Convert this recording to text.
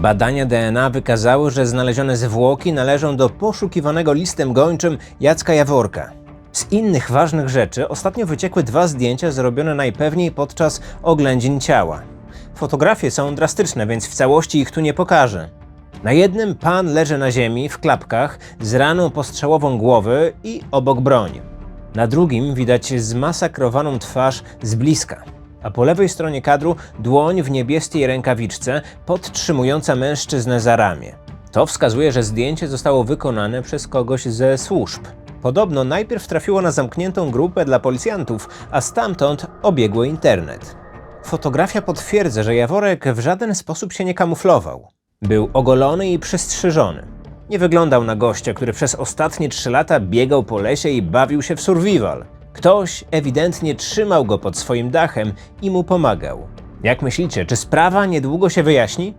Badania DNA wykazały, że znalezione zwłoki należą do poszukiwanego listem gończym Jacka Jaworka. Z innych ważnych rzeczy ostatnio wyciekły dwa zdjęcia zrobione najpewniej podczas oględzin ciała. Fotografie są drastyczne, więc w całości ich tu nie pokażę. Na jednym pan leży na ziemi w klapkach z raną postrzałową głowy i obok broń. Na drugim widać zmasakrowaną twarz z bliska, a po lewej stronie kadru dłoń w niebieskiej rękawiczce podtrzymująca mężczyznę za ramię. To wskazuje, że zdjęcie zostało wykonane przez kogoś ze służb. Podobno najpierw trafiło na zamkniętą grupę dla policjantów, a stamtąd obiegło internet. Fotografia potwierdza, że Jaworek w żaden sposób się nie kamuflował. Był ogolony i przystrzyżony. Nie wyglądał na gościa, który przez ostatnie trzy lata biegał po lesie i bawił się w survival. Ktoś ewidentnie trzymał go pod swoim dachem i mu pomagał. Jak myślicie, czy sprawa niedługo się wyjaśni?